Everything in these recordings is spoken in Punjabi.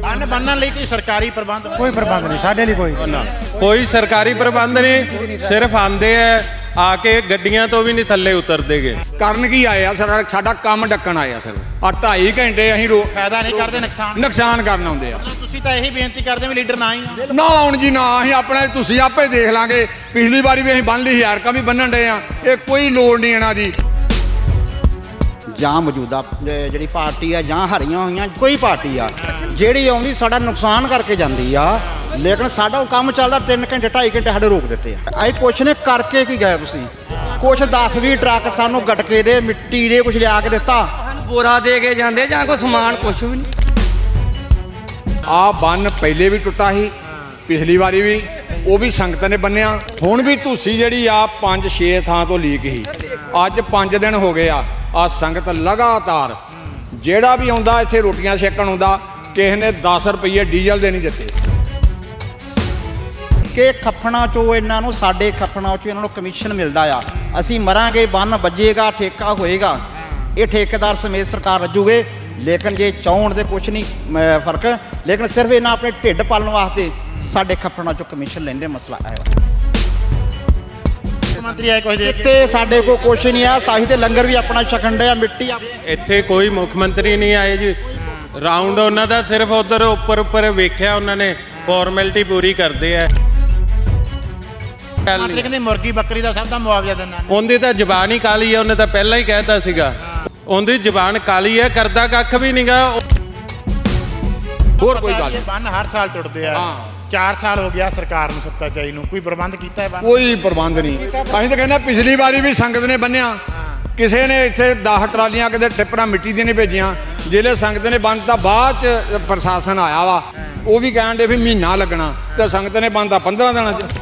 ਬੰਨ ਬੰਨਣ ਲਈ ਕੋਈ ਸਰਕਾਰੀ ਪ੍ਰਬੰਧ? ਕੋਈ ਪ੍ਰਬੰਧ ਨਹੀਂ ਸਾਡੇ ਲਈ ਕੋਈ। ਕੋਈ ਸਰਕਾਰੀ ਪ੍ਰਬੰਧ ਨਹੀਂ ਸਿਰਫ ਆਂਦੇ ਆ ਆ ਕੇ ਗੱਡੀਆਂ ਤੋਂ ਵੀ ਨਹੀਂ ਥੱਲੇ ਉਤਰਦੇਗੇ। ਕਰਨ ਕੀ ਆਏ ਆ? ਸਾਡਾ ਸਾਡਾ ਕੰਮ ਡੱਕਣ ਆਏ ਆ ਸਰ। ਆ 2.5 ਘੰਟੇ ਅਸੀਂ ਰੋ ਫਾਇਦਾ ਨਹੀਂ ਕਰਦੇ ਨੁਕਸਾਨ। ਨੁਕਸਾਨ ਕਰਨ ਆਉਂਦੇ ਆ। ਤੁਸੀਂ ਤਾਂ ਇਹੀ ਬੇਨਤੀ ਕਰਦੇ ਵੀ ਲੀਡਰ ਨਾ ਹੀ ਆਉਣ। ਨਾ ਆਉਣ ਜੀ ਨਾ। ਅਸੀਂ ਆਪਣੇ ਤੁਸੀਂ ਆਪੇ ਦੇਖ ਲਾਂਗੇ। ਪਿਛਲੀ ਵਾਰੀ ਵੀ ਅਸੀਂ ਬੰਨ ਲਈ ਹਜ਼ਾਰ ਕਾ ਵੀ ਬੰਨਣ ਡਏ ਆ। ਇਹ ਕੋਈ ਲੋੜ ਨਹੀਂ ਇਹਨਾਂ ਦੀ। ਜਾਂ ਮੌਜੂਦਾ ਜਿਹੜੀ ਪਾਰਟੀ ਆ ਜਾਂ ਹਰੀਆਂ ਹੋਈਆਂ ਕੋਈ ਪਾਰਟੀ ਆ ਜਿਹੜੀ ਆਉਂਦੀ ਸਾਡਾ ਨੁਕਸਾਨ ਕਰਕੇ ਜਾਂਦੀ ਆ ਲੇਕਿਨ ਸਾਡਾ ਉਹ ਕੰਮ ਚੱਲਦਾ 3 ਘੰਟੇ 2.5 ਘੰਟੇ ਸਾਡੇ ਰੋਕ ਦਿੱਤੇ ਆ। ਅਸੀਂ ਪੁੱਛਨੇ ਕਰਕੇ ਕੀ ਗਏ ਤੁਸੀਂ? ਕੁਛ 10 20 ਟਰੱਕ ਸਾਨੂੰ ਗਟਕੇ ਦੇ ਮਿੱਟੀ ਦੇ ਕੁਝ ਲਿਆ ਕੇ ਦਿੱਤਾ। ਸਾਨੂੰ ਬੋਰਾ ਦੇ ਕੇ ਜਾਂਦੇ ਜਾਂ ਕੋਈ ਸਮਾਨ ਕੁਛ ਵੀ ਨਹੀਂ? ਆ ਬੰਨ ਪਹਿਲੇ ਵੀ ਟੁੱਟਾ ਸੀ ਪਿਛਲੀ ਵਾਰੀ ਵੀ ਉਹ ਵੀ ਸੰਗਤ ਨੇ ਬੰਨਿਆ। ਹੁਣ ਵੀ ਤੁਸੀਂ ਜਿਹੜੀ ਆ 5-6 ਥਾਂ ਤੋਂ ਲੀਕ ਸੀ। ਅੱਜ 5 ਦਿਨ ਹੋ ਗਏ ਆ। ਆ ਸੰਗਤ ਲਗਾਤਾਰ ਜਿਹੜਾ ਵੀ ਆਉਂਦਾ, ਇੱਥੇ ਰੋਟੀਆਂ ਛੇਕਣ ਆਉਂਦਾ, ਕਿਸੇ ਨੇ 10 ਰੁਪਏ ਡੀਜ਼ਲ ਦੇ ਨਹੀਂ ਦਿੱਤੇ। ਕਿ ਖੱਫਣਾ ਚੋਂ ਇਹਨਾਂ ਨੂੰ, ਸਾਡੇ ਖੱਫਣਾ ਚੋਂ ਇਹਨਾਂ ਨੂੰ ਕਮਿਸ਼ਨ ਮਿਲਦਾ ਆ। ਅਸੀਂ ਮਰਾਂਗੇ, ਬੰਨ ਵੱਜੇਗਾ, ਠੇਕਾ ਹੋਏਗਾ। ਇਹ ਠੇਕੇਦਾਰ ਸਮੇਤ ਸਰਕਾਰ ਰੱਜੂਗੇ। ਲੇਕਿਨ ਜੇ ਚਾਹਣ ਦੇ ਕੁਛ ਨਹੀਂ ਫ਼ਰਕ। ਲੇਕਿਨ ਸਿਰਫ ਇਹਨਾਂ ਆਪਣੇ ਢਿੱਡ ਪਾਲਣ ਵਾਸਤੇ ਸਾਡੇ ਖੱਫਣਾ ਚੋਂ ਕਮਿਸ਼ਨ ਲੈਂਦੇ, ਮਸਲਾ ਆਇਆ ਮੰਤਰੀ ਆਏ ਕੁਝ ਦੇ ਤੇ ਸਾਡੇ ਕੋਲ ਕੁਛ ਨਹੀਂ ਆ ਸਾਹੀ ਤੇ ਲੰਗਰ ਵੀ ਆਪਣਾ ਛਕਣ ਡਿਆ ਮਿੱਟੀ ਆ। ਇੱਥੇ ਕੋਈ ਮੁੱਖ ਮੰਤਰੀ ਨਹੀਂ ਆਏ ਜੀ। ਰਾਉਂਡ ਉਹਨਾਂ ਦਾ ਸਿਰਫ ਉਧਰ ਉੱਪਰ ਉੱਪਰ ਵੇਖਿਆ ਉਹਨਾਂ ਨੇ ਫਾਰਮੈਲਿਟੀ ਪੂਰੀ ਕਰਦੇ ਆ। ਮੰਤਰੀ। ਕਹਿੰਦੇ ਮੁਰਗੀ ਬੱਕਰੀ ਦਾ ਸਭ ਦਾ ਮੁਆਵਜ਼ਾ ਦਿੰਦਾ। ਉਹਦੀ ਤਾਂ ਜ਼ਬਾਨ ਹੀ ਕਾਲੀ ਹੈ ਉਹਨੇ ਤਾਂ ਪਹਿਲਾਂ ਹੀ ਕਹਿਤਾ ਸੀਗਾ। ਉਹਦੀ ਜ਼ਬਾਨ ਕਾਲੀ ਹੈ ਕਰਦਾ ਕੱਖ ਵੀ ਨਹੀਂਗਾ ਹੋਰ ਕੋਈ ਗੱਲ ਨਹੀਂ। ਬੰਨ ਹਰ ਸਾਲ ਟੁੱਟਦੇ ਆ। ਹਾਂ। 4 ਸਾਲ ਹੋ ਗਿਆ ਸਰਕਾਰ ਨੂੰ ਸੱਤਾ ਚਾਈ ਨੂੰ। ਕੋਈ ਪ੍ਰਬੰਧ ਕੀਤਾ ਹੈ ਕੋਈ ਪ੍ਰਬੰਧ ਨਹੀਂ। ਅਸੀਂ ਤਾਂ ਕਹਿੰਦੇ ਪਿਛਲੀ ਵਾਰੀ ਵੀ ਸੰਗਤ ਨੇ ਬੰਨਿਆ। ਕਿਸੇ ਨੇ ਇੱਥੇ 10 ਟਰਾਲੀਆਂ ਕਿਤੇ ਟਿੱਪਰਾਂ ਮਿੱਟੀ ਦੀਆਂ ਨਹੀਂ ਭੇਜੀਆਂ। ਜਿਹੜੇ ਸੰਗਤ ਨੇ ਬੰਨ ਤਾਂ ਬਾਅਦ ਚ ਪ੍ਰਸ਼ਾਸਨ ਆਇਆ ਵਾ। ਉਹ ਵੀ ਕਹਿਣ ਦੇ ਵੀ ਮਹੀਨਾ ਲੱਗਣਾ। ਤੇ ਸੰਗਤ ਨੇ ਬੰਨ ਤਾਂ 15 ਦਿਨਾਂ ਚ।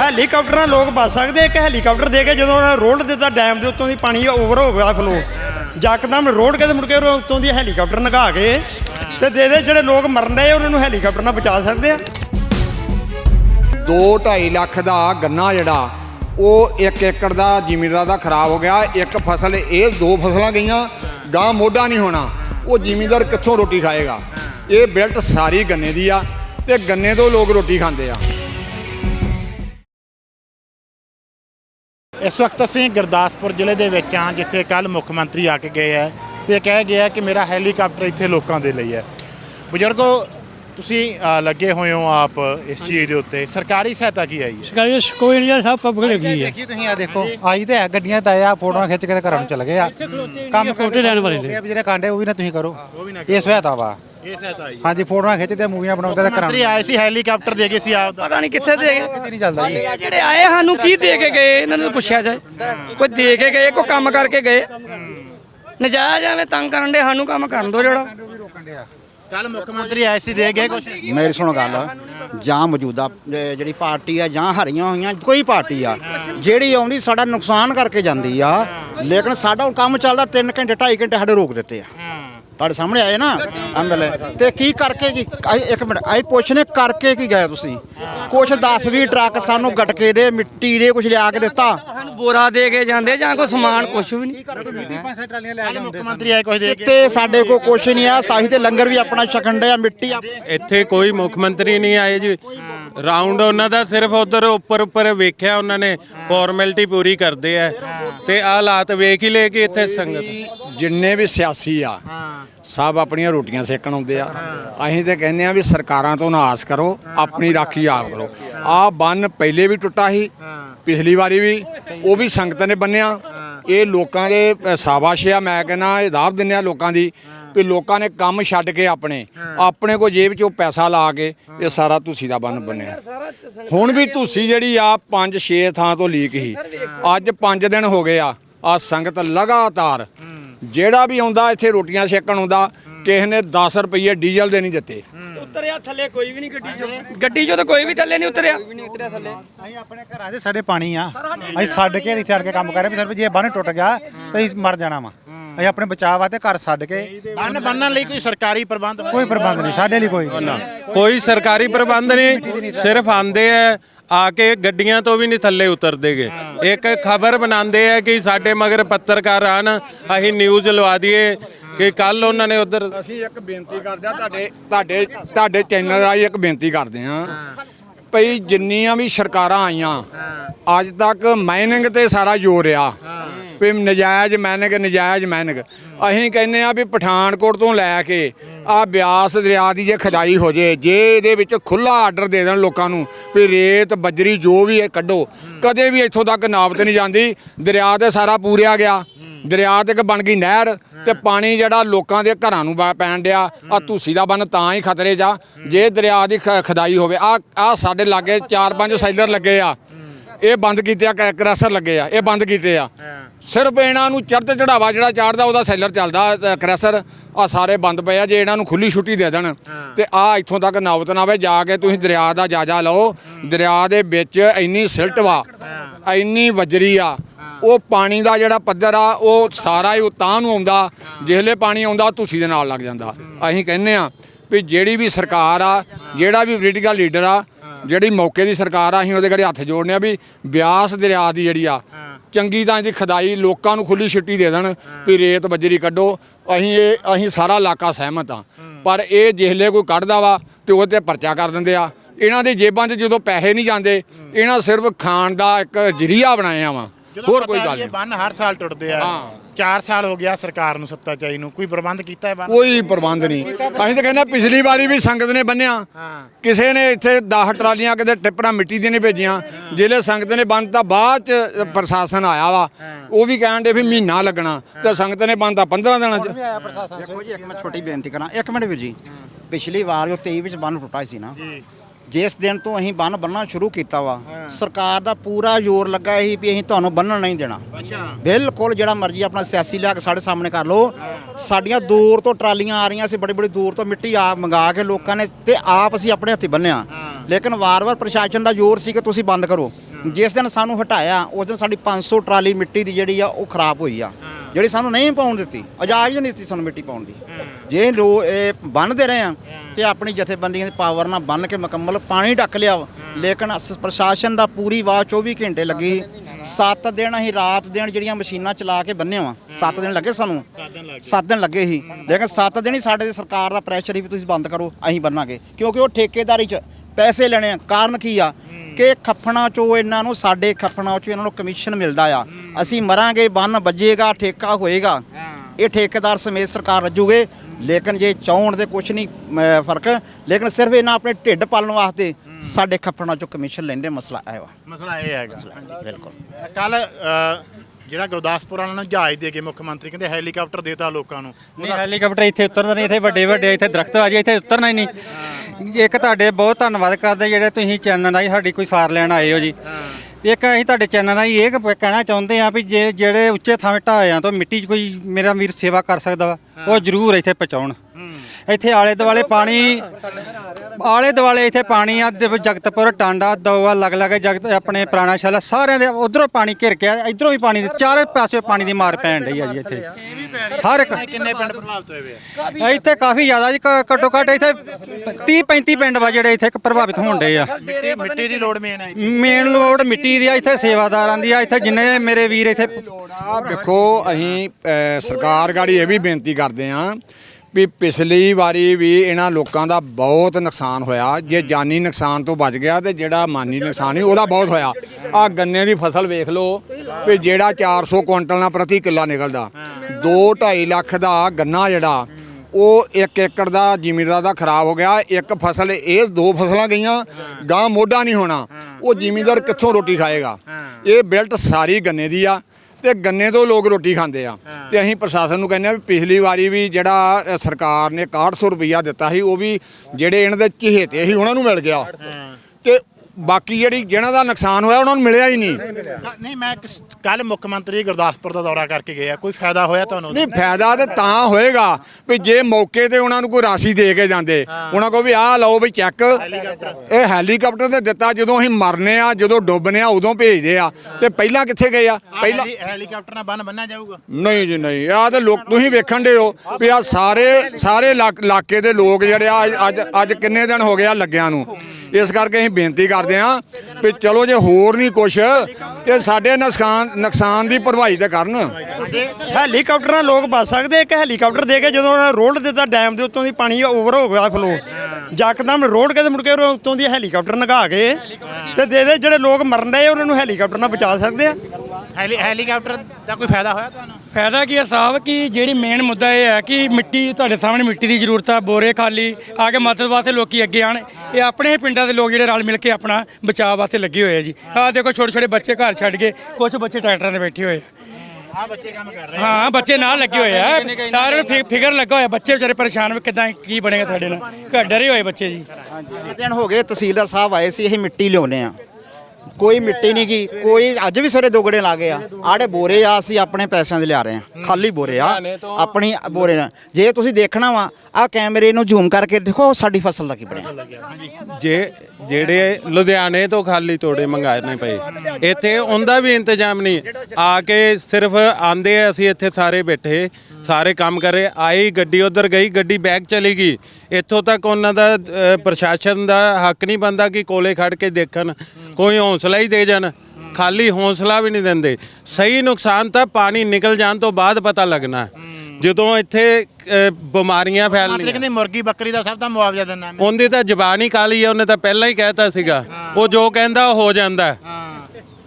ਹੈਲੀਕਾਪਟਰ ਨਾਲ ਲੋਕ ਬਚ ਸਕਦੇ ਇੱਕ ਹੈਲੀਕਾਪਟਰ ਦੇ ਕੇ ਜਦੋਂ ਉਹਨਾਂ ਰੋਡ ਦਿੱਤਾ ਡੈਮ ਦੇ ਉੱਤੋਂ ਦੀ ਪਾਣੀ ਓਵਰ ਹੋ ਗਿਆ ਫਲੋ ਜੱਕਦਮ ਰੋਡ ਕੇ ਤੇ ਮੁੜ ਕੇ ਉੱਤੋਂ ਦੀ ਹੈਲੀਕਾਪਟਰ ਨਗਾ ਕੇ ਤੇ ਦੇ ਦੇ ਜਿਹੜੇ ਲੋਕ ਮਰਨ ਡਏ ਉਹਨਾਂ ਨੂੰ ਹੈਲੀਕਾਪਟਰ ਨਾਲ ਬਚਾ ਸਕਦੇ ਆ। 2.5 ਲੱਖ ਦਾ ਗੰਨਾ ਜਿਹੜਾ ਉਹ 1 ਏਕੜ ਦਾ ਜ਼ਿਮੀਂਦਾਰ ਦਾ ਖਰਾਬ ਹੋ ਗਿਆ। ਇੱਕ ਫਸਲ ਇਹ ਦੋ ਫਸਲਾਂ ਗਈਆਂ ਗਾਂ ਮੋਢਾ ਨਹੀਂ ਹੋਣਾ। ਉਹ ਜ਼ਿਮੀਂਦਾਰ ਕਿੱਥੋਂ ਰੋਟੀ ਖਾਏਗਾ? ਇਹ ਬਿਲਟ ਸਾਰੀ ਗੰਨੇ ਦੀ ਆ ਤੇ ਗੰਨੇ ਤੋਂ ਲੋਕ ਰੋਟੀ ਖਾਂਦੇ ਆ। ਇਸ ਵਕਤ ਅਸੀਂ ਗੁਰਦਾਸਪੁਰ ਜ਼ਿਲ੍ਹੇ ਦੇ ਵਿੱਚ ਹਾਂ ਜਿੱਥੇ ਕੱਲ ਮੁੱਖ ਮੰਤਰੀ ਆ ਕੇ ਗਏ ਹੈ। ਤੇ ਕਹਿ ਗਿਆ ਕਿ ਮੇਰਾ ਹੈਲੀਕਾਪਟਰ ਇੱਥੇ ਲੋਕਾਂ ਦੇ ਲਈ ਹੈ। ਬਜ਼ੁਰਗੋ ਤੁਸੀਂ ਅ, ਲੱਗੇ ਹੋਏ ਹੋ ਆਪ ਇਸ ਚੀਜ਼ ਦੇ ਉੱਤੇ। ਸਰਕਾਰੀ ਸਹਾਇਤਾ ਕੀ ਆਈ ਹੈ? ਸਰਕਾਰੀ ਕੋਈ ਨਹੀਂ ਆ, ਸਭ ਪਬਲਿਕ ਹੈਗੀ ਹੈ। ਦੇਖੀ ਤੁਸੀਂ ਆ ਦੇਖੋ। ਆਈ ਤੇ ਹੈ ਗੱਡੀਆਂ ਤਾਂ ਆ ਫੋਟੋਆਂ ਖਿੱਚ ਕੇ ਤੇ ਘਰਾਂ ਨੂੰ ਚਲੇ ਗਏ ਆ। ਕੰਮ ਫੋਟੋ ਲੈਣ ਵਾਲੇ ਨੇ। ਵੀ ਜਿਹੜੇ ਕਾਂਡੇ ਉਹ ਵੀ ਨਾ ਤੁਸੀਂ ਕਰੋ। ਇਹ ਸਹਾਇਤਾ ਵਾ। ਇਹ ਸਹਾਇਤਾ ਆਈ ਹਾਂਜੀ ਫੋਟੋਆਂ ਖਿੱਚਦੇ ਤੇ ਮੂਵੀਆਂ ਬਣਾਉਂਦੇ ਤੇ ਘਰਾਂ ਮੰਤਰੀ ਆਏ ਸੀ ਹੈਲੀਕਾਪਟਰ ਦੇ ਗਏ ਸੀ ਆਪ ਦਾ। ਪਤਾ ਨਹੀਂ ਕਿੱਥੇ ਦੇ ਗਏ। ਕਿਤੇ ਨਹੀਂ ਚੱਲਦਾ ਜੀ। ਇਹ ਜਿਹੜੇ ਆਏ ਸਾਨੂੰ ਕੀ ਦੇ ਕੇ ਗਏ? ਇਹਨਾਂ ਨੂੰ ਪੁੱਛਿਆ ਜਾਏ। ਕੋਈ ਦੇ ਕੇ ਗਏ ਕੋਈ ਕੰਮ ਕਰਕੇ ਗਏ? ਨਜਾਇਜ਼ ਐਵੇਂ ਤੰਗ ਕਰਨ ਦੇ ਸਾਨੂੰ ਕੰਮ ਕਰਨ ਦੋ ਜਿਹੜਾ। ਕੱਲ ਮੁੱਖ ਮੰਤਰੀ ਆਏ ਸੀ ਦੇ ਗਏ ਕੁਝ ਮੇਰੀ ਸੁਣੋ ਗੱਲ। ਜਾਂ ਮੌਜੂਦਾ ਅਹ ਜਿਹੜੀ ਪਾਰਟੀ ਆ ਜਾਂ ਹਰੀਆਂ ਹੋਈਆਂ ਕੋਈ ਪਾਰਟੀ ਆ ਜਿਹੜੀ ਆਉਂਦੀ ਸਾਡਾ ਨੁਕਸਾਨ ਕਰਕੇ ਜਾਂਦੀ ਆ। ਲੇਕਿਨ ਸਾਡਾ ਉਹ ਕੰਮ ਚੱਲਦਾ 3 ਘੰਟੇ 2.5 ਘੰਟੇ ਸਾਡੇ ਰੋਕ ਦਿੱਤੇ ਆ। ਤੁਹਾਡੇ ਸਾਹਮਣੇ ਆਏ ਨਾ ਐਮਐਲਏ ਤੇ ਕੀ ਕਰਕੇ ਕੀ ਅਸੀਂ ਇੱਕ ਮਿੰਟ ਅਸੀਂ ਪੁੱਛਨੇ ਕਰਕੇ ਕੀ ਗਏ ਤੁਸੀਂ? ਕੁਛ 10 20 ਟਰੱਕ ਸਾਨੂੰ ਗਟਕੇ ਦੇ ਮਿੱਟੀ ਦੇ ਕੁਝ ਲਿਆ ਕੇ ਦਿੱਤਾ। ਸਾਨੂੰ ਬੋਰਾ ਦੇ ਕੇ ਜਾਂਦੇ ਜਾਂ ਕੋਈ ਸਮਾਨ ਕੁਛ ਵੀ ਨਹੀਂ। ਮੁੱਖ ਮੰਤਰੀ ਆਏ ਕੁਝ ਦੇ ਕੇ। ਤੇ ਸਾਡੇ ਕੋਲ ਕੁਛ ਨਹੀਂ ਆ ਸਾਹੀ ਤੇ ਲੰਗਰ ਵੀ ਆਪਣਾ ਛਕਣ ਡਿਆ ਮਿੱਟੀ ਆ ਇੱਥੇ ਕੋਈ ਮੁੱਖ ਮੰਤਰੀ ਨਹੀਂ ਆਏ ਜੀ। ਰਾਉਂਡ ਉਹਨਾਂ ਦਾ ਸਿਰਫ ਉਧਰ ਉੱਪਰ ਉੱਪਰ ਵੇਖਿਆ ਉਹਨਾਂ ਨੇ ਫਾਰਮੈਲਿਟੀ ਪੂਰੀ ਕਰਦੇ ਆ। ਤੇ ਆਹ ਹਾਲਾਤ ਵੇਖ ਹੀ ਲੈ ਕਿ ਇੱਥੇ ਸੰਗਤ। ਜਿੰਨੇ ਵੀ ਸਿਆਸੀ ਆ ਸਭ ਆਪਣੀਆਂ ਰੋਟੀਆਂ ਸੇਕਣ ਆਉਂਦੇ ਆ। ਅਸੀਂ ਤੇ ਕਹਿੰਦੇ ਆ ਵੀ ਸਰਕਾਰਾਂ ਤੋਂ ਨਾ ਆਸ ਕਰੋ ਆਪਣੀ ਰਾਖੀ ਆਪ ਕਰੋ। ਆ ਬੰਨ ਪਹਿਲੇ ਵੀ ਟੁੱਟਾ ਸੀ ਪਿਛਲੀ ਵਾਰੀ ਵੀ ਉਹ ਵੀ ਸੰਗਤ ਨੇ ਬੰਨਿਆ। ਇਹ ਲੋਕਾਂ ਦੇ ਅ, ਸ਼ਾਬਾਸ਼ ਆ ਮੈਂ ਕਹਿੰਦਾ ਇਹ ਦਾਵ ਦਿੰਦੇ ਆ ਲੋਕਾਂ ਦੀ ਵੀ ਲੋਕਾਂ ਨੇ ਕੰਮ ਛੱਡ ਕੇ ਆਪਣੇ ਆਪਣੇ ਕੋ ਜੇਬ ਚੋਂ ਪੈਸਾ ਲਾ ਕੇ ਇਹ ਸਾਰਾ ਤੁਸੀਂ ਦਾ ਬੰਨ ਬੰਨਿਆ। ਹੁਣ ਵੀ ਤੁਸੀਂ ਜਿਹੜੀ ਆ 5-6 ਥਾਂ ਤੋਂ ਲੀਕ ਸੀ ਅੱਜ 5 ਦਿਨ ਹੋ ਗਏ ਆ ਆ ਸੰਗਤ ਲਗਾਤਾਰ ਜਿਹੜਾ ਵੀ ਆਉਂਦਾ ਇੱਥੇ ਰੋਟੀਆਂ ਛੇਕਣ ਆਉਂਦਾ ਕਿਸੇ ਨੇ 10 ਰੁਪਏ ਡੀਜ਼ਲ ਦੇ ਨਹੀਂ ਦਿੱਤੇ। ਉਤਰਿਆ ਥੱਲੇ ਕੋਈ ਵੀ ਨਹੀਂ ਗੱਡੀ ਚੋਂ। ਗੱਡੀ ਚੋਂ ਤਾਂ ਕੋਈ ਵੀ ਥੱਲੇ ਨਹੀਂ ਉਤਰਿਆ। ਅਸੀਂ ਆਪਣੇ ਘਰਾਂ ਦੇ ਸਾਡੇ ਪਾਣੀ ਆ। ਅਸੀਂ ਛੱਡ ਕੇ ਇੱਥੇ ਆਣ ਕੇ ਕੰਮ ਕਰ ਰਹੇ ਵੀ ਸਰ ਜੇ ਬੰਨ ਟੁੱਟ ਗਿਆ ਤਾਂ ਅਸੀਂ ਮਰ ਜਾਣਾ ਵਾ। ਅਸੀਂ ਆਪਣੇ ਬਚਾਅ ਵਾਸਤੇ ਘਰ ਛੱਡ ਕੇ ਬੰਨ ਬੰਨਣ ਲਈ ਕੋਈ ਸਰਕਾਰੀ ਪ੍ਰਬੰਧ ਕੋਈ ਪ੍ਰਬੰਧ ਨਹੀਂ ਸਾਡੇ ਲਈ ਕੋਈ। ਕੋਈ ਸਰਕਾਰੀ ਪ੍ਰਬੰਧ ਨਹੀਂ ਸਿਰਫ ਆਂਦੇ ਆ ਆ ਕੇ ਗੱਡੀਆਂ ਤੋਂ ਵੀ ਨਹੀਂ ਥੱਲੇ ਉਤਰਦੇਗੇ। ਇੱਕ ਖਬਰ ਬਣਾਉਂਦੇ ਆ ਕਿ ਸਾਡੇ ਮਗਰ ਪੱਤਰਕਾਰ ਆਣ ਅਸੀਂ ਨਿਊਜ਼ ਲਵਾ ਦਈਏ ਕਿ ਕੱਲ ਉਹਨਾਂ ਨੇ ਉਧਰ ਅਸੀਂ ਇੱਕ ਬੇਨਤੀ ਕਰਦੇ ਆ ਤੁਹਾਡੇ ਤੁਹਾਡੇ ਤੁਹਾਡੇ ਚੈਨਲ ਰਾਹੀਂ ਇੱਕ ਬੇਨਤੀ ਕਰਦੇ ਆ ਭਈ ਜਿੰਨੀਆਂ ਵੀ ਸਰਕਾਰਾਂ ਆਈਆਂ ਅੱਜ ਤੱਕ ਮਾਈਨਿੰਗ ਤੇ ਸਾਰਾ ਜ਼ੋਰ ਆ ਵੀ ਨਜਾਇਜ਼ ਮਾਈਨਿੰਗ ਨਜਾਇਜ਼ ਮਾਈਨਿੰਗ ਅਸੀਂ ਕਹਿੰਦੇ ਆ ਵੀ ਪਠਾਨਕੋਟ ਤੋਂ ਲੈ ਕੇ ਆ ਬਿਆਸ ਦਰਿਆ ਦੀ ਜੇ ਖਦਾਈ ਹੋ ਜੇ ਜੇ ਇਹਦੇ ਵਿੱਚ ਖੁੱਲਾ ਆਰਡਰ ਦੇ ਦੇਣ ਲੋਕਾਂ ਨੂੰ, ਵੀ ਰੇਤ, ਬਜਰੀ, ਜੋ ਵੀ ਹੈ ਕੱਢੋ, ਕਦੇ ਵੀ ਇੱਥੋਂ ਤੱਕ ਨਾਵਤ ਨਹੀਂ ਜਾਂਦੀ। ਦਰਿਆ ਤੇ ਸਾਰਾ ਪੂਰਿਆ ਗਿਆ। ਦਰਿਆ ਤੇ ਇੱਕ ਬਣ ਗਈ ਨਹਿਰ ਤੇ ਪਾਣੀ ਜਿਹੜਾ ਲੋਕਾਂ ਦੇ ਘਰਾਂ ਨੂੰ ਵਾ- ਪੈਣ ਡਿਆ। ਆ ਤੁਸੀਂ ਦਾ ਬੰਨ ਤਾਂ ਹੀ ਖਤਰੇ 'ਚ ਆ। ਜੇ ਦਰਿਆ ਦੀ ਖ- ਖਦਾਈ ਹੋਵੇ ਆ ਆ ਸਾਡੇ ਲਾਗੇ ਚਾਰ ਪੰਜ ਸੈਲਰ ਲੱਗੇ ਆ। ਇਹ ਬੰਦ ਕੀਤੇ ਆ ਕ੍ਰੈ- ਕ੍ਰੈਸ਼ਰ ਲੱਗੇ ਆ ਇਹ ਬੰਦ ਕੀਤੇ ਆ। ਸਿਰਫ ਇਹਨਾਂ ਨੂੰ ਚੜ੍ਹਤੇ ਚੜਾਵਾ ਜਿਹੜਾ ਚਾੜਦਾ ਉਹਦਾ ਸੈਲਰ ਚੱਲਦਾ ਕ੍ਰੈਸ਼ਰ। ਆ ਸਾਰੇ ਬੰਦ ਪਏ ਆ ਜੇ ਇਹਨਾਂ ਨੂੰ ਖੁੱਲੀ ਛੁੱਟੀ ਦੇ ਦੇਣ ਤੇ ਆ ਇੱਥੋਂ ਤੱਕ ਨਾਵਤ ਨਾ ਆਵੇ ਜਾ ਕੇ ਤੁਸੀਂ ਦਰਿਆ ਦਾ ਜਾਇਜ਼ਾ ਲਓ। ਦਰਿਆ ਦੇ ਵਿੱਚ ਇੰਨੀ ਸਿਲਟ ਵਾ ਇੰਨੀ ਵਜਰੀ ਆ ਉਹ ਪਾਣੀ ਦਾ ਜਿਹੜਾ ਪੱਧਰ ਆ ਉਹ ਸਾਰਾ ਹੀ ਉਤਾਂ ਨੂੰ ਆਉਂਦਾ। ਜਿਹਲੇ ਪਾਣੀ ਆਉਂਦਾ ਤੁਸੀਂ ਦੇ ਨਾਲ ਲੱਗ ਜਾਂਦਾ। ਅਸੀਂ ਕਹਿੰਦੇ ਆ ਵੀ ਜਿਹੜੀ ਵੀ ਸਰਕਾਰ ਆ ਜਿਹੜਾ ਵੀ ਪੋਲੀਟੀਕਲ ਲੀਡਰ ਆ ਜਿਹੜੀ ਮੌਕੇ ਦੀ ਸਰਕਾਰ ਆ ਅਸੀਂ ਉਹਦੇ ਘਰੇ ਹੱਥ ਜੋੜਨੇ ਆ ਵੀ ਬਿਆਸ ਦਰਿਆ ਦੀ ਜਿਹੜੀ ਆ ਚੰਗੀ ਤਾਂ ਇਹਦੀ ਖਦਾਈ ਲੋਕਾਂ ਨੂੰ ਖੁੱਲੀ ਛੁੱਟੀ ਦੇ ਦੇਣ ਵੀ ਰੇਤ ਬੱਜਰੀ ਕੱਢੋ। ਅਸੀਂ ਇਹ ਅਸੀਂ ਸਾਰਾ ਇਲਾਕਾ ਸਹਿਮਤ ਆ। ਪਰ ਇਹ ਜਿਹਲੇ ਕੋਈ ਕੱਢਦਾ ਵਾ ਤੇ ਉਹਦੇ ਤੇ ਪਰਚਾ ਕਰ ਦਿੰਦੇ ਆ। ਇਹਨਾਂ ਦੇ ਜੇਬਾਂ 'ਚ ਜਦੋਂ ਪੈਸੇ ਨਹੀਂ ਜਾਂਦੇ ਇਹਨਾਂ ਸਿਰਫ ਖਾਣ ਦਾ ਇੱਕ ਜਰੀਆ ਬਣਾਇਆ ਵਾ। ਹੋਰ ਕੋਈ ਗੱਲ ਇਹ ਨਹੀਂ। ਬੰਨ ਹਰ ਸਾਲ ਟੁੱਟਦੇ ਆ। ਹਾਂ। 4 ਸਾਲ ਹੋ ਗਿਆ ਸਰਕਾਰ ਨੂੰ ਸੱਤਾ ਚਾਈ ਨੂੰ। ਕੋਈ ਪ੍ਰਬੰਧ ਕੀਤਾ ਹੈ ਬੰਨ? ਕੋਈ ਪ੍ਰਬੰਧ ਨਹੀਂ। ਅਸੀਂ ਤਾਂ ਕਹਿੰਦੇ ਪਿਛਲੀ ਵਾਰੀ ਵੀ ਸੰਗਤ ਨੇ ਬੰਨਿਆ। ਹਾਂ। ਕਿਸੇ ਨੇ ਇੱਥੇ 10 ਟਰਾਲੀਆਂ ਕਿਤੇ ਟਿੱਪਰਾਂ ਮਿੱਟੀ ਦੀਆਂ ਨੇ ਭੇਜੀਆਂ। ਜਿਹੜੇ ਸੰਗਤ ਨੇ ਬੰਦ ਤਾਂ ਬਾਅਦ ਚ ਪ੍ਰਸ਼ਾਸਨ ਆਇਆ ਵਾ। ਉਹ ਵੀ ਕਹਿਣ ਦੇ ਵੀ ਮਹੀਨਾ ਲੱਗਣਾ। ਤੇ ਸੰਗਤ ਨੇ ਬੰਦ ਤਾਂ 15 ਦਿਨਾਂ ਚ। ਦੇਖੋ ਜੀ ਇੱਕ ਮੈਂ ਛੋਟੀ ਬੇਨਤੀ ਕਰਾਂ। ਇੱਕ ਮਿੰਟ ਵੀਰ ਜੀ। ਪਿਛਲੀ ਵਾਰ ਜੋ 23 ਵਿੱਚ ਬੰਨ ਟੁੱਟਾ ਸੀ ਨਾ ਜਿਸ ਦਿਨ ਤੋਂ ਅਸੀਂ ਬੰਨ ਬੰਨਣਾ ਸ਼ੁਰੂ ਕੀਤਾ ਵਾ ਸਰਕਾਰ ਦਾ ਪੂਰਾ ਜ਼ੋਰ ਲੱਗਾ ਸੀ ਵੀ ਅਸੀਂ ਤੁਹਾਨੂੰ ਬੰਨਣ ਨਹੀਂ ਦੇਣਾ। ਬਿਲਕੁਲ ਜਿਹੜਾ ਮਰਜ਼ੀ ਆਪਣਾ ਸਿਆਸੀ ਲਿਆ ਕੇ ਸਾਡੇ ਸਾਹਮਣੇ ਕਰ ਲਓ। ਸਾਡੀਆਂ ਦੂਰ ਤੋਂ ਟਰਾਲੀਆਂ ਆ ਰਹੀਆਂ ਸੀ ਬੜੀ ਬੜੀ ਦੂਰ ਤੋਂ ਮਿੱਟੀ ਆ ਮੰਗਾ ਕੇ ਲੋਕਾਂ ਨੇ ਤੇ ਆਪ ਅਸੀਂ ਆਪਣੇ ਹੱਥੀ ਬੰਨਿਆ ਲੇਕਿਨ ਵਾਰ-ਵਾਰ ਪ੍ਰਸ਼ਾਸਨ ਦਾ ਜ਼ੋਰ ਸੀ ਕਿ ਤੁਸੀਂ ਬੰਦ ਕਰੋ। ਜਿਸ ਦਿਨ ਸਾਨੂੰ ਹਟਾਇਆ ਉਸ ਦਿਨ ਸਾਡੀ 500 ਟਰਾਲੀ ਮਿੱਟੀ ਦੀ ਜਿਹੜੀ ਆ ਉਹ ਖਰਾਬ ਹੋਈ ਆ। ਜਿਹੜੀ ਸਾਨੂੰ ਨਹੀਂ ਪਾਉਣ ਦਿੱਤੀ ਇਜਾਜ਼ਤ ਨਹੀਂ ਦਿੱਤੀ ਸਾਨੂੰ ਮਿੱਟੀ ਪਾਉਣ ਦੀ। ਜੇ ਲੋ ਇਹ ਬੰਨਦੇ ਰਹੇ ਆ ਤੇ ਆਪਣੀ ਜਥੇਬੰਦੀਆਂ ਦੀ ਪਾਵਰ ਨਾਲ ਬੰਨ ਕੇ ਮੁਕੰਮਲ ਪਾਣੀ ਢੱਕ ਲਿਆ। ਲੇਕਿਨ ਪ੍ਰਸ਼ਾਸਨ ਦਾ ਪੂਰੀ ਵਾਹ 24 ਘੰਟੇ ਲੱਗੀ। 7 ਦਿਨ ਅਸੀਂ ਰਾਤ ਦਿਨ ਜਿਹੜੀਆਂ ਮਸ਼ੀਨਾਂ ਚਲਾ ਕੇ ਬੰਨਿਆ ਵਾ। 7 ਦਿਨ ਲੱਗੇ ਸਾਨੂੰ। 7 ਦਿਨ ਲੱਗੇ। ਸੀ। ਲੇਕਿਨ 7 ਦਿਨ ਹੀ ਸਾਡੇ ਸਰਕਾਰ ਦਾ ਪ੍ਰੈਸ਼ਰ ਹੀ ਵੀ ਤੁਸੀਂ ਬੰਦ ਕਰੋ ਅਸੀਂ ਬੰਨਾਂਗੇ। ਕਿਉਂਕਿ ਉਹ ਠੇਕੇਦਾਰੀ 'ਚ ਪੈਸੇ ਲੈਣੇ ਆ। ਕਾਰਨ ਕੀ ਆ? ਕਿ ਖੱਫਣਾ ਚੋਂ ਇਹਨਾਂ ਨੂੰ ਸਾਡੇ ਖੱਫਣਾ ਚੋਂ ਇਹਨਾਂ ਨੂੰ ਕਮਿਸ਼ਨ ਮਿਲਦਾ ਆ। ਅਸੀਂ ਮਰਾਂਗੇ ਬੰਨ ਵੱਜੇਗਾ ਠੇਕਾ ਹੋਏਗਾ। ਇਹ ਠੇਕੇਦਾਰ ਸਮੇਤ ਸਰਕਾਰ ਰੱਜੂਗੇ। ਲੇਕਿਨ ਜੇ ਚਾਹਣ ਦੇ ਕੁਝ ਨਹੀਂ ਫ਼ਰਕ ਲੇਕਿਨ ਸਿਰਫ ਇਹਨਾਂ ਆਪਣੇ ਢਿੱਡ ਪਾਲਣ ਵਾਸਤੇ ਸਾਡੇ ਖੱਫਣਾ ਚੋਂ ਕਮਿਸ਼ਨ ਲੈਂਦੇ ਮਸਲਾ ਆਇਆ ਵਾ। ਮਸਲਾ ਇਹ ਹੈਗਾ। ਬਿਲਕੁਲ। ਕੱਲ ਜਿਹੜਾ ਗੁਰਦਾਸਪੁਰ ਵਾਲਿਆਂ ਨੂੰ ਜਹਾਜ਼ ਦੇ ਕੇ ਮੁੱਖ ਮੰਤਰੀ ਕਹਿੰਦੇ ਹੈਲੀਕਾਪਟਰ ਦੇਤਾ ਲੋਕਾਂ ਨੂੰ। ਨਹੀਂ ਹੈਲੀਕਾਪਟਰ ਇੱਥੇ ਉਤਰਦਾ ਨਹੀਂ ਇੱਥੇ ਵੱਡੇ ਵੱਡੇ ਇੱਥੇ ਦਰਖਤ ਆ ਜੀ ਇੱਥੇ ਉਤਰਨਾ ਹੀ ਨਹੀਂ। ਇੱਕ ਤੁਹਾਡੇ ਬਹੁਤ ਧੰਨਵਾਦ ਕਰਦੇ ਜਿਹੜੇ ਤੁਸੀਂ ਚੈਨਲ ਰਾਹੀਂ ਸਾਡੀ ਕੋਈ ਸਾਰ ਲੈਣ ਆਏ ਹੋ ਜੀ। ਇੱਕ ਅਸੀਂ ਤੁਹਾਡੇ ਚੈਨਲ ਰਾਹੀਂ ਇਹ ਕਹਿਣਾ ਚਾਹੁੰਦੇ ਆ ਵੀ ਜੇ ਜਿਹੜੇ ਉੱਚੇ ਥਾਵੇਂ ਢਾਇਆਂ ਤੋਂ ਮਿੱਟੀ 'ਚ ਕੋਈ ਮੇਰਾ ਵੀਰ ਸੇਵਾ ਕਰ ਸਕਦਾ ਵਾ। ਉਹ ਜ਼ਰੂਰ ਇੱਥੇ ਪਹੁੰਚਾਉਣ। ਇੱਥੇ ਆਲੇ ਦੁਆਲੇ ਪਾਣੀ ਆਲੇ ਦੁਆਲੇ ਇੱਥੇ ਪਾਣੀ ਆ ਵਿੱਚ ਜਗਤਪੁਰ ਟਾਂਡਾ ਦੋਵਾ ਲੱਗ ਲੱਗ ਜਗਤ ਆਪਣੇ ਪੁਰਾਣਾ ਸ਼ਾਲਾ ਸਾਰਿਆਂ ਦੇ ਉਧਰੋਂ ਪਾਣੀ ਘਿਰ ਕੇ ਆ ਇਧਰੋਂ ਵੀ ਪਾਣੀ ਦੇ ਚਾਰੇ ਪਾਸੇ ਪਾਣੀ ਦੀ ਮਾਰ ਪੈਣ ਡਈ ਆ ਜੀ ਇੱਥੇ। ਹਰ ਇੱਕ ਕਿੰਨੇ ਪਿੰਡ ਪ੍ਰਭਾਵਿਤ ਹੋਏ ਵੇ ਆ? ਇੱਥੇ ਕਾਫੀ ਜ਼ਿਆਦਾ ਜੀ ਕ- ਘੱਟੋ ਘੱਟ ਇੱਥੇ 30 35 ਪਿੰਡ ਵਾ ਜਿਹੜੇ ਇੱਥੇ ਪ੍ਰਭਾਵਿਤ ਹੋਣ ਡੇ ਆ। ਮਿੱਟੀ ਮਿੱਟੀ ਦੀ ਲੋੜ ਮੇਨ ਹੈ ਮੇਨ ਲੋੜ ਮਿੱਟੀ ਦੀ ਆ ਇੱਥੇ ਸੇਵਾਦਾਰਾਂ ਦੀ ਆ ਇੱਥੇ ਜਿੰਨੇ ਮੇਰੇ ਵੀਰ ਇੱਥੇ ਦੇਖੋ ਅਸੀਂ ਸਰਕਾਰ ਗਾੜੀ ਇਹ ਵੀ ਬੇਨਤੀ ਕਰਦੇ ਆਂ ਵੀ ਪਿਛਲੀ ਵਾਰੀ ਵੀ ਇਹਨਾਂ ਲੋਕਾਂ ਦਾ ਬਹੁਤ ਨੁਕਸਾਨ ਹੋਇਆ। ਜੇ ਜਾਨੀ ਨੁਕਸਾਨ ਤੋਂ ਬਚ ਗਿਆ ਤੇ ਜਿਹੜਾ ਮਾਨੀ ਨੁਕਸਾਨ ਸੀ ਉਹਦਾ ਬਹੁਤ ਹੋਇਆ। ਆ ਗੰਨੇ ਦੀ ਫਸਲ ਵੇਖ ਲਓ ਵੀ ਜਿਹੜਾ 400 ਕੁਇੰਟਲ ਨਾਲ ਪ੍ਰਤੀ ਕਿੱਲਾ ਨਿਕਲਦਾ। 2.5 ਲੱਖ ਦਾ ਗੰਨਾ ਜਿਹੜਾ ਉਹ 1 ਏਕੜ ਦਾ ਜ਼ਿਮੀਂਦਾਰ ਦਾ ਖਰਾਬ ਹੋ ਗਿਆ। ਇੱਕ ਫਸਲ ਇਹ ਦੋ ਫਸਲਾਂ ਗਈਆਂ ਗਾਂ ਮੋਢਾ ਨਹੀਂ ਹੋਣਾ। ਉਹ ਜ਼ਿਮੀਂਦਾਰ ਕਿੱਥੋਂ ਰੋਟੀ ਖਾਏਗਾ? ਇਹ ਬਿਲਟ ਸਾਰੀ ਗੰਨੇ ਦੀ ਆ। ਤੇ ਗੰਨੇ ਤੋਂ ਲੋਕ ਰੋਟੀ ਖਾਂਦੇ ਆ। ਤੇ ਅਸੀਂ ਪ੍ਰਸ਼ਾਸਨ ਨੂੰ ਕਹਿੰਦੇ ਆ ਵੀ ਪਿਛਲੀ ਵਾਰੀ ਵੀ ਜਿਹੜਾ ਸਰਕਾਰ ਨੇ 6100 ਰੁਪਈਆ ਦਿੱਤਾ ਸੀ ਉਹ ਵੀ ਜਿਹੜੇ ਇਹਨਾਂ ਦੇ ਚਹੇਤੇ ਸੀ ਉਹਨਾਂ ਨੂੰ ਮਿਲ ਗਿਆ। ਤੇ ਬਾਕੀ ਜਿਹੜੀ ਜਿਹਨਾਂ ਦਾ ਨੁਕਸਾਨ ਹੋਇਆ ਉਹਨਾਂ ਨੂੰ ਮਿਲਿਆ ਹੀ ਨਹੀਂ। ਨਹੀਂ ਮੈਂ ਕੱਲ ਮੁੱਖ ਮੰਤਰੀ ਗੁਰਦਾਸਪੁਰ ਦਾ ਦੌਰਾ ਕਰਕੇ ਗਏ ਆ। ਕੋਈ ਫਾਇਦਾ ਹੋਇਆ ਤੁਹਾਨੂੰ? ਨਹੀਂ ਫਾਇਦਾ ਤੇ ਤਾਂ ਹੋਏਗਾ ਵੀ ਜੇ ਮੌਕੇ ਤੇ ਉਹਨਾਂ ਨੂੰ ਕੋਈ ਰਾਸ਼ੀ ਦੇ ਕੇ ਜਾਂਦੇ ਉਹਨਾਂ ਕੋ ਵੀ ਆਹ ਲਓ ਵੀ ਚੈੱਕ। ਇਹ ਹੈਲੀਕਾਪਟਰ ਤੇ ਦਿੱਤਾ ਜਦੋਂ ਅਸੀਂ ਮਰਨੇ ਆ ਜਦੋਂ ਡੁੱਬਨੇ ਆ ਉਦੋਂ ਭੇਜਦੇ ਆ। ਤੇ ਪਹਿਲਾਂ ਕਿੱਥੇ ਗਏ ਆ? ਪਹਿਲਾਂ ਹੈਲੀ- ਹੈਲੀਕਾਪਟਰ ਨਾਲ ਬੰਨ ਬੰਨਿਆ ਜਾਊਗਾ? ਨਹੀਂ ਜੀ ਨਹੀਂ। ਆ ਤੇ ਲੋਕ ਤੁਸੀਂ ਵੇਖਣ ਦੇ ਹੋ ਵੀ ਆ ਸਾਰੇ ਸਾਰੇ ਇਲਾਕ- ਦੇ ਲੋਕ ਜਿਹੜੇ ਆ ਅੱਜ ਅੱਜ ਕਿੰਨੇ ਦਿਨ ਹੋ ਗਏ ਆ ਲੱਗਿਆਂ ਨੂੰ। ਇਸ ਕਰਕੇ ਅਸੀਂ ਬੇਨਤੀ ਕਰਦੇ ਹਾਂ ਵੀ ਚਲੋ ਜੇ ਹੋਰ ਨਹੀਂ ਕੁਛ ਤੇ ਸਾਡੇ ਨੁਕਸਾਨ ਨੁਕਸਾਨ ਦੀ ਭਰਵਾਈ ਤੇ ਕਰਨ। ਹੈਲੀਕਾਪਟਰ ਨਾਲ ਲੋਕ ਬਚ ਸਕਦੇ ਇੱਕ ਹੈਲੀਕਾਪਟਰ ਦੇ ਕੇ ਜਦੋਂ ਉਹਨਾਂ ਰੋਡ ਦਿੱਤਾ ਡੈਮ ਦੇ ਉੱਤੋਂ ਦੀ ਪਾਣੀ ਓਵਰ ਹੋ ਗਿਆ ਫਲੋ ਯਕਦਮ ਰੋਡ ਕੇ ਤੇ ਮੁੜ ਕੇ ਉੱਤੋਂ ਦੀ ਹੈਲੀਕਾਪਟਰ ਨਗਾ ਕੇ ਤੇ ਦੇ ਦੇ ਜਿਹੜੇ ਲੋਕ ਮਰਨ ਡਏ ਉਹਨਾਂ ਨੂੰ ਹੈਲੀਕਾਪਟਰ ਨਾਲ ਬਚਾ ਸਕਦੇ ਆ। ਹੈਲੀ ਹੈਲੀਕਾਪਟਰ ਦਾ ਕੋਈ ਫਾਇਦਾ ਹੋਇਆ ਤੁਹਾਨੂੰ? ਫਾਇਦਾ ਕੀ ਹੈ ਸਾਹਿਬ ਕਿ ਜਿਹੜੀ ਮੇਨ ਮੁੱਦਾ ਇਹ ਹੈ ਕਿ ਮਿੱਟੀ ਤੁਹਾਡੇ ਸਾਹਮਣੇ ਮਿੱਟੀ ਦੀ ਜ਼ਰੂਰਤ ਆ ਬੋਰੇ ਖਾਲੀ ਆ ਕੇ ਮਦਦ ਵਾਸਤੇ ਲੋਕੀ ਅੱਗੇ ਆਣ ਇਹ ਆਪਣੇ ਹੀ ਪਿੰਡਾਂ ਦੇ ਲੋਕ ਜਿਹੜੇ ਰਲ ਮਿਲ ਕੇ ਆਪਣਾ ਬਚਾਅ ਵਾਸਤੇ ਲੱਗੇ ਹੋਏ ਆ ਜੀ। ਆਹ ਦੇਖੋ ਛੋਟੇ ਛੋਟੇ ਬੱਚੇ ਘਰ ਛੱਡ ਕੇ ਕੁਝ ਬੱਚੇ ਟਰੈਕਟਰਾਂ ਤੇ ਬੈਠੇ ਹੋਏ ਆ। ਆ ਬੱਚੇ ਕੰਮ ਕਰ ਰਹੇ ਹਾਂ ਬੱਚੇ ਨਾਲ ਲੱਗੇ ਹੋਏ ਆ। ਫਿ- ਫਿਕਰ ਲੱਗਾ ਹੋਇਆ ਬੱਚੇ ਵਿਚਾਰੇ ਪਰੇਸ਼ਾਨ ਵੀ ਕਿਦਾਂ ਕੀ ਬਣੇਗਾ ਸਾਡੇ ਨਾਲ। ਘਰ ਡਰੇ ਹੋਏ ਬੱਚੇ ਜੀ। ਇਹ ਦਿਨ ਹੋ ਗਏ ਤਹਿਸੀਲਦਾਰ ਸਾਹਿਬ ਆਏ ਸੀ ਇਹ ਮਿੱਟੀ ਲਿਆਉਨੇ ਆ ਕੋਈ ਮਿੱਟੀ ਨਹੀਂ ਗਈ ਕੋਈ ਅੱਜ ਵੀ ਸਾਰੇ ਦੁਗੜੇ ਲਾ ਗਏ ਆ। ਆੜੇ ਬੋਰੇ ਆ ਅਸੀਂ ਆਪਣੇ ਪੈਸਿਆਂ ਦੇ ਲਿਆ ਰਹੇ ਆ। ਖਾਲੀ ਬੋਰੇ ਆ ਆਪਣੀ ਬੋਰੇ ਨਾਲ ਜੇ ਤੁਸੀਂ ਦੇਖਣਾ ਵਾ ਆ ਕੈਮਰੇ ਨੂੰ ਜ਼ੂਮ ਕਰਕੇ ਦੇਖੋ ਸਾਡੀ ਫਸਲ ਦਾ ਕੀ ਬਣਿਆ ਜੇ ਜਿਹੜੇ ਲੁਧਿਆਣੇ ਤੋਂ ਖਾਲੀ ਤੋੜੇ ਮੰਗਾਏ ਪਏ ਇੱਥੇ ਉਹਦਾ ਵੀ ਇੰਤਜ਼ਾਮ ਨਹੀਂ। ਆ ਕੇ ਸਿਰਫ ਆਂਦੇ ਅਸੀਂ ਇੱਥੇ ਸਾਰੇ ਬੈਠੇ। ਸਾਰੇ ਕੰਮ ਕਰੇ ਆਈ ਗੱਡੀ ਉਧਰ ਗਈ ਗੱਡੀ ਬੈਕ ਚਲੀ ਗਈ। ਇੱਥੋਂ ਤੱਕ ਉਹਨਾਂ ਦਾ ਅ, ਪ੍ਰਸ਼ਾਸਨ ਦਾ ਹੱਕ ਨਹੀਂ ਬੰਦਾ ਕਿ ਕੋਲੇ ਖੜ ਕੇ ਦੇਖਣ। ਕੋਈ ਹੌਸਲਾ ਹੀ ਦੇ ਜਾਣ। ਖਾਲੀ ਹੌਸਲਾ ਵੀ ਨਹੀਂ ਦਿੰਦੇ। ਸਹੀ ਨੁਕਸਾਨ ਤਾਂ ਪਾਣੀ ਨਿਕਲ ਜਾਣ ਤੋਂ ਬਾਅਦ ਪਤਾ ਲੱਗਣਾ। ਜਦੋਂ ਇੱਥੇ ਅ, ਬਿਮਾਰੀਆਂ ਮੰਤਰੀ ਫੈਲਣੀਆਂ। ਕਹਿੰਦੇ ਮੁਰਗੀ ਬੱਕਰੀ ਦਾ ਸਭ ਦਾ ਮੁਆਵਜ਼ਾ ਮੈਂ। ਉਹਦੀ ਤਾਂ ਜ਼ਬਾਨ ਹੀ ਕਾਲੀ ਹੈ ਉਹਨੇ ਤਾਂ ਪਹਿਲਾਂ ਹੀ ਕਹਿਤਾ ਸੀਗਾ। ਉਹ ਜੋ ਕਹਿੰਦਾ ਉਹ ਹੋ ਜਾਂਦਾ। ਹੈ।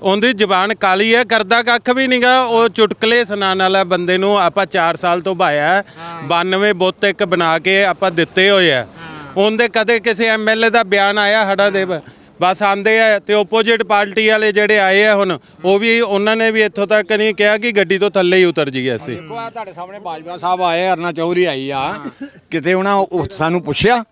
ਉਹਦੀ ਜ਼ਬਾਨ ਕਾਲੀ ਹੈ ਕਰਦਾ ਕੱਖ ਵੀ ਨਹੀਂਗਾ ਉਹ ਚੁਟਕਲੇ ਸੁਣਾਉਣ ਵਾਲਾ ਬੰਦੇ ਨੂੰ ਆਪਾਂ 4 ਸਾਲ ਤੋਂ ਭਾਇਆ ਹੈ। 92 ਬੁੱਤ ਇੱਕ ਬਣਾ ਕੇ ਆਪਾਂ ਦਿੱਤੇ ਹੋਏ ਆ ਉਹਦੇ ਕਦੇ ਕਿਸੇ ਐਮਐਲਏ ਦਾ ਬਿਆਨ ਆਇਆ ਹੜਾ ਦੇ ਬਸ ਆਂਦੇ ਆ ਤੇ ਆਪੋਜੀਟ ਪਾਰਟੀ ਵਾਲੇ ਜਿਹੜੇ ਆਏ ਆ ਹੁਣ ਉਹ ਵੀ ਉਹਨਾਂ ਨੇ ਵੀ ਇੱਥੋਂ ਤੱਕ ਨਹੀਂ ਕਿਹਾ ਕਿ ਗੱਡੀ ਤੋਂ ਥੱਲੇ ਹੀ ਉਤਰ ਜਾਈਏ ਅਸੀਂ। ਦੇਖੋ ਆ ਤੁਹਾਡੇ ਸਾਹਮਣੇ ਬਾਜਵਾ ਸਾਹਿਬ ਆਏ ਅਰਨਾ ਚੌਧਰੀ ਆਈ ਆ। ਕਿਤੇ ਉਹਨਾਂ ਉਹ ਸਾਨੂੰ ਪੁੱਛਿਆ?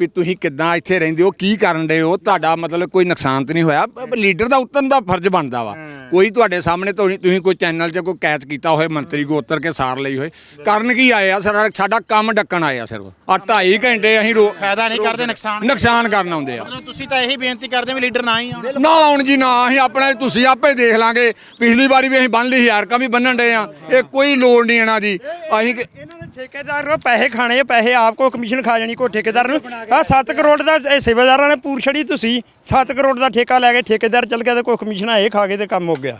ਵੀ ਤੁਸੀਂ ਕਿੱਦਾਂ ਇੱਥੇ ਰਹਿੰਦੇ ਹੋ ਕੀ ਕਰਨ ਦੇ ਹੋ ਤੁਹਾਡਾ ਮਤਲਬ ਕੋਈ ਨੁਕਸਾਨ ਤਾਂ ਨਹੀਂ ਹੋਇਆ? ਬ- ਲੀਡਰ ਦਾ ਉਤਰਨ ਦਾ ਫਰਜ਼ ਬਣਦਾ ਵਾ। ਕੋਈ ਤੁਹਾਡੇ ਸਾਹਮਣੇ ਤੋਂ ਨਹੀਂ ਤੁਸੀਂ ਕੋਈ ਚੈਨਲ 'ਚ ਕੋਈ ਕੈਚ ਕੀਤਾ ਹੋਏ ਮੰਤਰੀ ਕੋ ਉਤਰ ਕੇ ਸਾਰ ਲਈ ਹੋਏ। ਕਰਨ ਕੀ ਆਏ ਆ? ਸਾਡਾ ਸਾਡਾ ਕੰਮ ਡੱਕਣ ਆਏ ਆ ਸਿਰਫ। ਆ 2.5 ਘੰਟੇ ਅਸੀਂ ਰੋ- ਫਾਇਦਾ ਨਹੀਂ ਕਰਦੇ ਨੁਕਸਾਨ ਨੁਕਸਾਨ ਕਰਨ ਆਉਂਦੇ ਆ। ਮਤਲਬ ਤੁਸੀਂ ਤਾਂ ਇਹੀ ਬੇਨਤੀ ਕਰਦੇ ਵੀ ਲੀਡਰ ਨਾ ਹੀ ਆਉਣ। ਨਾ ਆਉਣ ਜੀ ਨਾ। ਅਸੀਂ ਆਪਣਾ ਤੁਸੀਂ ਆਪੇ ਦੇਖ ਲਾਂਗੇ। ਪਿਛਲੀ ਵਾਰੀ ਵੀ ਅਸੀਂ ਬੰਨ ਲਈ ਹਜ਼ਾਰਕਾਂ ਵੀ ਬੰਨਣ ਡਏ ਆ। ਇਹ ਕੋਈ ਲੋੜ ਨਹੀਂ ਇਹਨਾਂ ਦੀ। ਅਸੀਂ ਕਿ- ਠੇਕੇਦਾਰ ਨੂੰ ਪੈਸੇ ਖਾਣੇ ਆ, ਪੈਸੇ ਆਪ ਕੋ ਕਮਿਸ਼ਨ ਖਾ ਜਾਣੀ ਕੋ ਠੇਕੇਦਾਰ ਨੂੰ। ਆ 7 ਕਰੋੜ ਦਾ ਇਹ ਸੇਵਾਦਾਰਾਂ ਨੇ ਪੂਰ ਛੜੀ ਤੁਸੀਂ। 7 ਕਰੋੜ ਦਾ ਠੇਕਾ ਲੈ ਕੇ ਠੇਕੇਦਾਰ ਚਲ ਗਿਆ ਤੇ ਕੋਈ ਕਮਿਸ਼ਨ ਇਹ ਖਾ ਕੇ ਤੇ ਕੰਮ ਹੋ ਗਿਆ।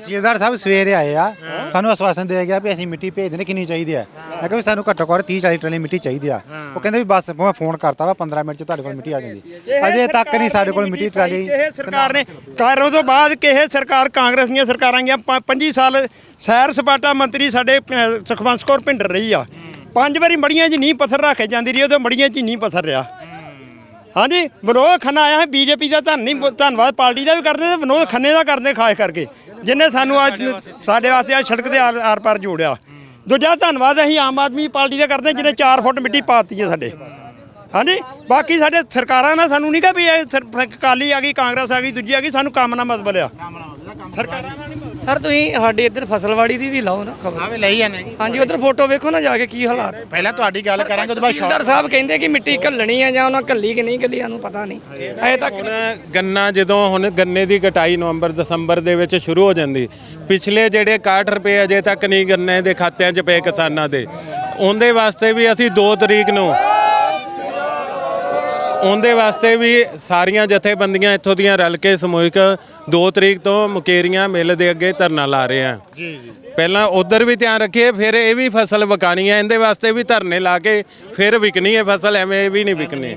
ਤਹਿਸੀਲਦਾਰ ਸਾਹਿਬ ਸਵੇਰੇ ਆਏ ਆ ਸਾਨੂੰ ਅਸਵਾਸਨ ਦੇ ਗਿਆ ਵੀ ਅਸੀਂ ਮਿੱਟੀ ਭੇਜ ਦੇਣੀ ਕਿੰਨੀ ਚਾਹੀਦੀ ਹੈ। ਮੈਂ ਕਿਹਾ ਵੀ ਸਾਨੂੰ ਘੱਟੋ ਘੱਟ 30 40 ਟਰਾਲੀ ਮਿੱਟੀ ਚਾਹੀਦੀ ਆ। ਉਹ ਕਹਿੰਦੇ ਵੀ ਬਸ ਮੈਂ ਫੋਨ ਕਰਤਾ ਵਾ 15 ਮਿੰਟ ਚ ਤੁਹਾਡੇ ਕੋਲ ਮਿੱਟੀ ਆ ਜਾਂਦੀ। ਅਜੇ ਤੱਕ ਨਹੀਂ ਸਾਡੇ ਕੋਲ ਮਿੱਟੀ ਟਰਾਲੀ। ਇਹ ਸਰਕਾਰ ਨੇ ਕਾਰਨ ਤੋਂ ਬਾਅਦ ਕਿਹੇ ਸਰਕਾਰ ਕਾਂਗਰਸ ਦੀਆਂ ਸਰਕਾਰਾਂ ਗਈਆਂ 25 ਸਾਲ ਸੈਰ ਸਪਾਟਾ ਮੰਤਰੀ ਸਾਡੇ ਸੁਖਵੰਤ ਕੌਰ ਭਿੰਡਰ ਰਹੀ ਆ। ਪੰਜ ਵਾਰੀ ਮੜੀਆਂ 'ਚ ਨਹੀਂ ਪੱਥਰ ਰੱਖ ਕੇ ਜਾਂਦੀ ਰਹੀ ਉਹਦੇ ਮੜੀਆਂ 'ਚ ਨਹੀਂ ਪੱਥਰ ਰਿਹਾ। ਹਾਂਜੀ ਵਿਨੋਦ ਖੰਨਾ ਆਇਆ ਹੈ ਬੀਜੇਪੀ ਦਾ ਧੰਨ ਨਹੀਂ ਧੰਨਵਾਦ ਪਾਰਟੀ ਦਾ ਵੀ ਕਰਦੇ ਤੇ ਵਿਨੋਦ ਖੰਨੇ ਦਾ ਕਰਦੇ ਖਾਸ ਕਰਕੇ। ਜਿਨੇ ਸਾਨੂੰ ਅੱਜ ਸਾਡੇ ਵਾਸਤੇ ਆ ਸੜਕ ਦੇ ਆਰ ਪਾਰ ਜੋੜਿਆ। ਦੂਜਾ ਧੰਨਵਾਦ ਅਸੀਂ ਆਮ ਆਦਮੀ ਪਾਰਟੀ ਦਾ ਕਰਦੇ ਜਿਹਨੇ 4 ਫੁੱਟ ਮਿੱਟੀ ਪਾਤੀ ਹੈ ਸਾਡੇ। ਹਾਂਜੀ? ਬਾਕੀ ਸਾਡੇ ਸਰਕਾਰਾਂ ਨਾਲ ਸਾਨੂੰ ਨਹੀਂ ਕਹ ਵੀ ਇਹ ਸਰ- ਅਕਾਲੀ ਆ ਗਈ ਕਾਂਗਰਸ ਆ ਗਈ ਦੂਜੀ ਆ ਗਈ ਸਾਨੂੰ ਕੰਮ ਨਾਲ ਮਤਲਬ ਆ ਸਰਕਾਰਾਂ ਨਾਲ ਨਹੀਂ ਸਰ ਤੁਸੀਂ ਸਾਡੇ ਇੱਧਰ ਫਸਲਵਾੜੀ ਦੀ ਵੀ ਲਾਓ ਨਾ ਖਬਰ। ਆਵੇਂ ਲਈ ਜਾਂਦੇ ਜੀ ਹਾਂਜੀ ਉਧਰ ਫੋਟੋ ਵੇਖੋ ਨਾ ਜਾ ਕੇ ਕੀ ਹਾਲਾਤ। ਪਹਿਲਾਂ ਤੁਹਾਡੀ ਗੱਲ ਕਰਾਂਗੇ ਉਹਦੇ ਬਾਅਦ ਸਰ ਸਾਹਿਬ ਕਹਿੰਦੇ ਕਿ ਮਿੱਟੀ ਘੱਲਣੀ ਆ ਜਾਂ ਉਹਨਾਂ ਘੱਲੀ ਕਿ ਨਹੀਂ ਘੱਲੀ ਸਾਨੂੰ ਪਤਾ ਨਹੀਂ। ਅਜੇ ਤੱਕ ਹੁਣ ਗੰਨਾ ਜਦੋਂ ਹੁਣ ਗੰਨੇ ਦੀ ਕਟਾਈ ਨਵੰਬਰ ਦਸੰਬਰ ਦੇ ਵਿੱਚ ਸ਼ੁਰੂ ਹੋ ਜਾਂਦੀ। ਪਿਛਲੇ ਜਿਹੜੇ 61 ਰੁਪਏ ਅਜੇ ਤੱਕ ਨਹੀਂ ਗੰਨੇ ਦੇ ਖਾਤਿਆਂ 'ਚ ਪਏ ਕਿਸਾਨਾਂ ਦੇ। ਉਹਦੇ ਵਾਸਤੇ ਵੀ ਅਸੀਂ 2 ਤਰੀਕ ਨੂੰ ਉਹਦੇ ਵਾਸਤੇ ਵੀ ਸਾਰੀਆਂ ਜਥੇਬੰਦੀਆਂ ਇੱਥੋਂ ਦੀਆਂ ਰਲ ਕੇ ਸਮੂਹਿਕ 2 ਤਰੀਕ ਤੋਂ ਮੁਕੇਰੀਆਂ ਮਿੱਲ ਦੇ ਅੱਗੇ ਧਰਨਾ ਲਾ ਰਹੇ ਆ। ਜੀ ਜੀ। ਪਹਿਲਾਂ ਉਧਰ ਵੀ ਧਿਆਨ ਰੱਖੀਏ ਫਿਰ ਇਹ ਵੀ ਫਸਲ ਵਕਾਣੀ ਹੈ ਇਹਦੇ ਵਾਸਤੇ ਵੀ ਧਰਨੇ ਲਾ ਕੇ ਫਿਰ ਵਿਕਣੀ ਹੈ ਫਸਲ ਐਵੇਂ ਵੀ ਨਹੀਂ ਵਿਕਣੀ।